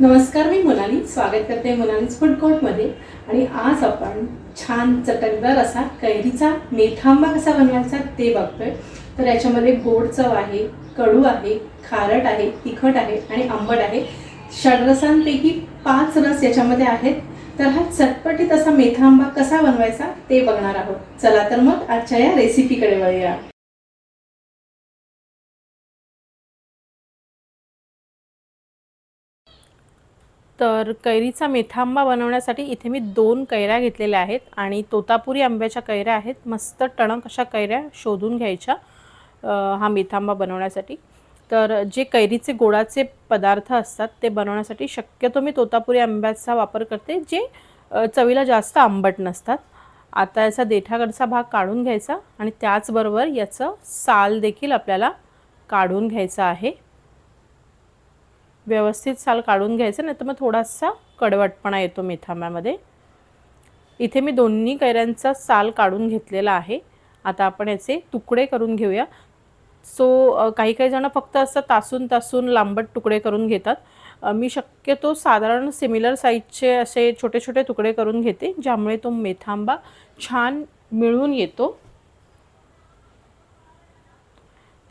नमस्कार मी मोनाली. स्वागत करते मोनालीज फूड कोर्टमध्ये आणि आज आपण छान चटकदार असा कैरीचा मेथांबा कसा बनवायचा ते बघतोय. तर याच्यामध्ये गोड चव आहे कडू आहे खारट आहे तिखट आहे आणि आंबट आहे. षडरसांपैकी पाच रस याच्यामध्ये आहेत. तर हा चटपटीत असा मेथांबा कसा बनवायचा ते बघणार आहोत. चला तर मग आजच्या या रेसिपीकडे वळूया. तर कैरीचा मेथांबा बनवण्यासाठी इथे मी दोन कैऱ्या घेतलेल्या आहेत आणि तोतापुरी आंब्याच्या कैऱ्या आहेत. मस्त टणक अशा कैऱ्या शोधून घ्यायच्या हा मेथांबा बनवण्यासाठी. तर जे कैरीचे गोडाचे पदार्थ असतात ते बनवण्यासाठी शक्यतो मी तोतापुरी आंब्याचा वापर करते जे चवीला जास्त आंबट नसतात. आता याचा देठाकडचा भाग काढून घ्यायचा आणि त्याचबरोबर याचं साल देखील आपल्याला काढून घ्यायचं आहे. व्यवस्थित साल काढून घ्यायचं नाही तर मग थोडासा कडवटपणा येतो मेथांब्यामध्ये इथे मी दोन्ही कैऱ्यांचा साल काढून घेतलेला आहे. आता आपण याचे तुकडे करून घेऊया. सो काही काही जणं फक्त असं तासून तासून लांबट तुकडे करून घेतात. मी शक्यतो साधारण सिमिलर साईजचे असे छोटे छोटे तुकडे करून घेते ज्यामुळे तो मेथांबा छान मिळून येतो.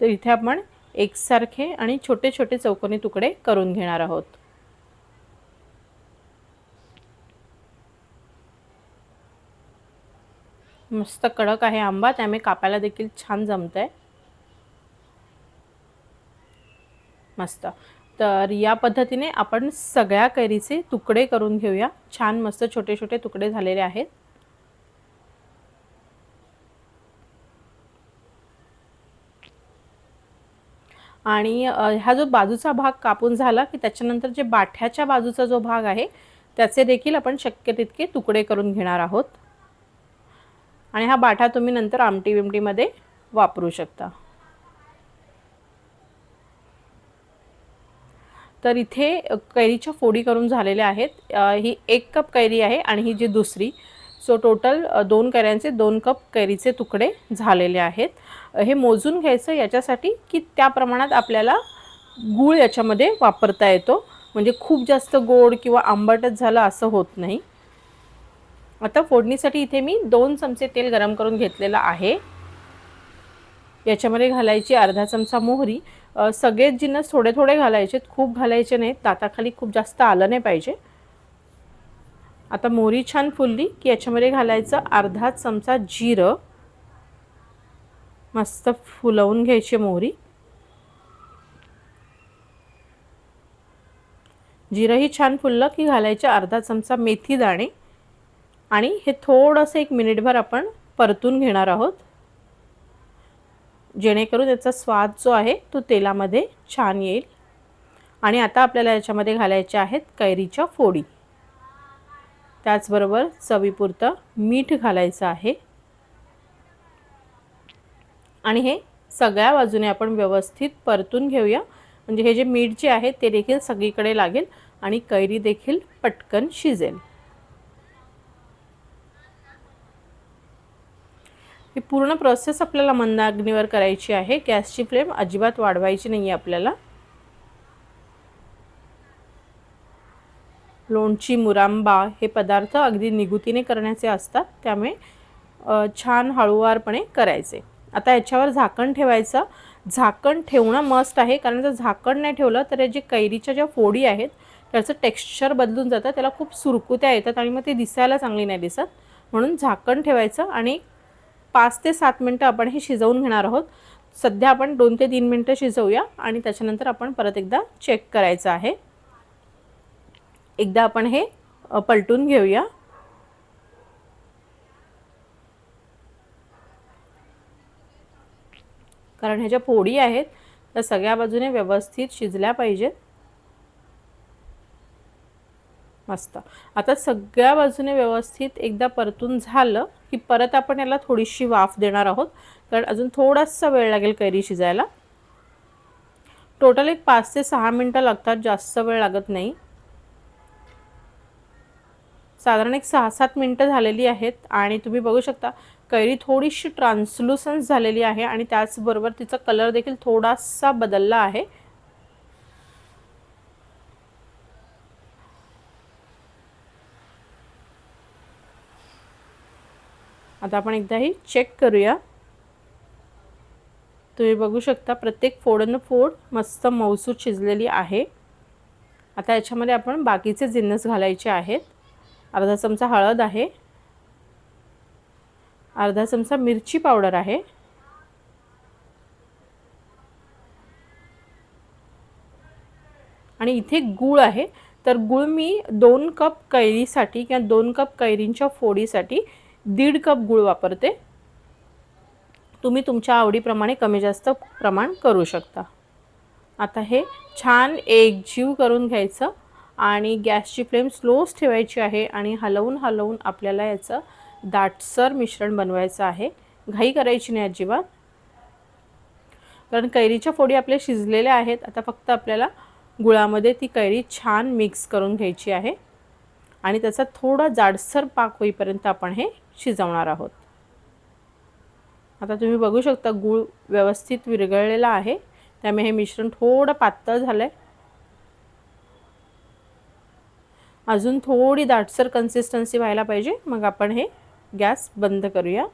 तर इथे आपण एकसारखे आणि छोटे छोटे चौकोनी तुकडे करून घेणार आहोत. मस्त कडक आहे आंबा त्यामुळे कापायला देखील छान जमत आहे मस्त. तर या पद्धतीने आपण सगळ्या कैरीचे तुकडे करून घेऊया. छान मस्त छोटे छोटे तुकडे झालेले आहेत. आणि हा जो बाजूचा भाग कापून झाला की त्याच्यानंतर जे बाठ्याच्या बाजूचा जो भाग आहे त्याचे देखील आपण शक्य तितके तुकडे करून घेणार आहोत. आणि हा बाठा तुम्ही नंतर आमटी विमटीमध्ये वापरू शकता. तर इथे कैरीच्या फोडी करून झालेल्या आहेत. ही एक कप कैरी आहे आणि ही जी दुसरी सो टोटल दोन कैऱ्यांचे दोन कप कैरीचे तुकडे झालेले आहेत. हे मोजून घ्यायचं याच्यासाठी की त्या प्रमाणात आपल्याला गूळ याच्यामध्ये वापरता येतो. म्हणजे खूप जास्त गोड किंवा आंबटच झालं असं होत नाही. आता फोडणीसाठी इथे मी दोन चमचे तेल गरम करून घेतलेलं आहे. याच्यामध्ये घालायची अर्धा चमचा मोहरी. सगळेच जिन्नस थोडे थोडे घालायचे खूप घालायचे नाहीत. ताताखाली खूप जास्त आलं नाही पाहिजे. आता मोहरी छान फुलली की याच्यामध्ये घालायचं अर्धा चमचा जिरं. मस्त फुलवून घ्यायची मोहरी जिरंही छान फुललं की घालायचे अर्धा चमचा मेथी दाणे. आणि हे थोडंसं एक मिनिटभर आपण परतून घेणार आहोत. जेणेकरून याचा स्वाद जो आहे तो तेलामध्ये छान येईल. आणि आता आपल्याला याच्यामध्ये घालायच्या आहेत कैरीच्या फोडी. त्याचबरोबर चवीपुरतं मीठ घालायचं आहे. आणि हे सगळ्या बाजूने आपण व्यवस्थित परतून घेऊया. म्हणजे हे जे मीठ जे आहे ते देखील सगळीकडे लागेल आणि कैरी देखील पटकन शिजेल. ही पूर्ण प्रोसेस आपल्याला मंद अग्नीवर करायची आहे. गॅसची फ्लेम अजिबात वाढवायची नाही आहे आपल्याला. लोणची मुरांबा हे पदार्थ अगदी निगुतीने करण्याचे असतात. त्यामुळे छान हळूवारपणे करायचे. आता याच्यावर झाकण ठेवायचं. झाकण ठेवणं मस्ट आहे. कारण जर झाकण नाही ठेवलं तर या जे कैरीच्या ज्या फोडी आहेत त्याचं टेक्स्चर बदलून जातं. त्याला खूप सुरकुत्या येतात आणि मग ते दिसायला चांगली नाही दिसत. म्हणून झाकण ठेवायचं आणि पाच ते सात मिनटं आपण हे शिजवून घेणार आहोत. सध्या आपण दोन ते तीन मिनटं शिजवूया आणि त्याच्यानंतर आपण परत एकदा चेक करायचं आहे. एकदा आपण हे पलटून घेऊया. कारण ह्या ज्या पोळी आहेत त्या सगळ्या बाजूने व्यवस्थित शिजल्या पाहिजेत. मस्त. आता सगळ्या बाजूने व्यवस्थित एकदा परतून झालं की परत आपण याला थोडीशी वाफ देणार आहोत. कारण अजून थोडासा वेळ लागेल कैरी शिजायला. टोटल एक पाच ते सहा मिनटं लागतात जास्त वेळ लागत नाही. साधारण एक सहा सात मिनटं झालेली आहेत आणि तुम्ही बघू शकता कैरी थोडीशी ट्रान्सलुसन्स झालेली आहे आणि त्याचबरोबर तिचा कलर देखील थोडासा बदलला आहे. आता आपण एकदाही चेक करूया. तुम्ही बघू शकता प्रत्येक फोडनं फोड मस्त मौसूर शिजलेली आहे. आता याच्यामध्ये आपण बाकीचे जिन्नस घालायचे आहेत. अर्धा चमचा हळद आहे. अर्धा चमचा मिरची पावडर आहे. आणि इथे गूळ आहे. तर गूळ मी दोन कप कैरीसाठी किंवा दोन कप कैरींच्या फोडीसाठी दीड कप गूळ वापरते. तुम्ही तुमच्या आवडीप्रमाणे कमी जास्त प्रमाण करू शकता. आता हे छान एकजीव करून घ्यायचं. आणि गॅसची फ्लेम स्लोच ठेवायची आहे आणि हलवून हलवून आपल्याला याचं दाटसर मिश्रण बनवायचं आहे. घाई करायची नाही अजिबात. कारण कैरीच्या फोडी आपल्या शिजलेल्या आहेत. आता फक्त आपल्याला गुळामध्ये ती कैरी छान मिक्स करून घ्यायची आहे. आणि त्याचा थोडा जाडसर पाक होईपर्यंत आपण हे शिजवणार आहोत. आता तुम्ही बघू शकता गूळ व्यवस्थित विरघळलेला आहे. त्यामुळे हे मिश्रण थोडं पातळ झालं आहे अजून थोडी दाटसर कन्सिस्टन्सी व्हायला पाहिजे. मग आपण हे गॅस बंद करूया.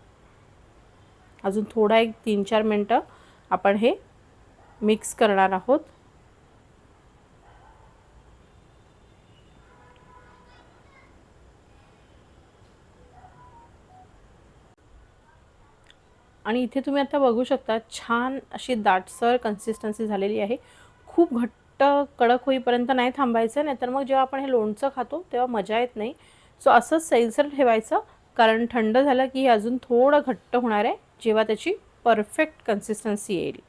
अजून थोडा एक तीन चार मिनटं आपण हे मिक्स करणार आहोत. आणि इथे तुम्ही आता बघू शकता छान अशी दाटसर कन्सिस्टन्सी झालेली आहे. खूप घट्ट कडक होईपर्यंत नाही थांबायचं नाही तर मग जेव्हा आपण हे लोणचं खातो तेव्हा मजा येत नाही. सो असंच सैलसर ठेवायचं कारण थंड झालं की हे अजून थोडं घट्ट होणार आहे जेव्हा त्याची परफेक्ट कन्सिस्टन्सी येईल.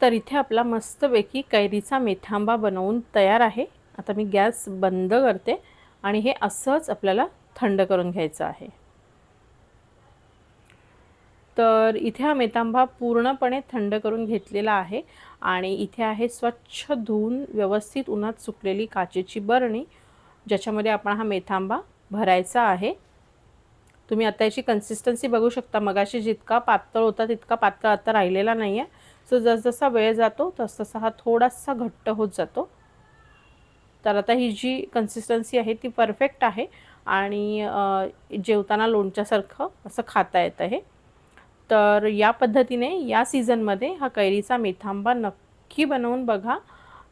तर इथे आपला मस्तपैकी कैरीचा मेथांबा बनवून तयार आहे. आता मी गॅस बंद करते आणि हे असंच आपल्याला थंड करून घ्यायचं आहे. तर इथे हा मेथांबा पूर्णपणे थंड करून घेतलेला आहे आणि इथे आहे स्वच्छ धुवून व्यवस्थित उन्हात सुकलेली काचेची बरणी ज्याच्यामध्ये आपण हा मेथांबा भरायचा आहे. तुम्ही आता याची कन्सिस्टन्सी बघू शकता. मगाशी जितका पातळ होता तितका पातळ आता राहिलेला नाही आहे सो जसजसा वेळ जातो तसतसा हा थोडासा घट्ट होत जातो. तर आता ही जी कन्सिस्टन्सी आहे ती परफेक्ट आहे. आणि जेवताना लोणच्यासारखं असं खाता येतं हे तर या पद्धतीने या सीझनमध्ये हा कैरीचा मेथांबा नक्की बनवून बघा.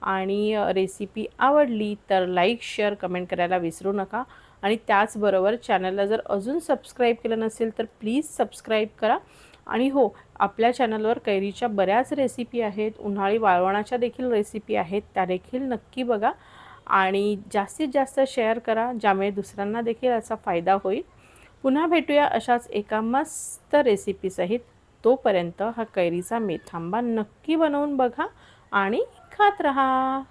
आणि रेसिपी आवडली तर लाईक शेअर कमेंट करायला विसरू नका. आणि त्याचबरोबर चॅनलला जर अजून सबस्क्राईब केलं नसेल तर प्लीज सबस्क्राईब करा. आणि हो आपल्या चॅनलवर कैरीच्या बऱ्याच रेसिपी आहेत. उन्हाळी वाळवणाच्या देखील रेसिपी आहेत. त्या देखील नक्की बघा. आणि जास्तीत जास्त शेअर करा ज्यामुळे दुसऱ्यांना देखील याचा फायदा होईल. पुन्हा भेटूया अशाच एका मस्त रेसिपीसहित तोपर्यंत हा कैरीचा मेथांबा नक्की बनवून बघा आणि खात रहा.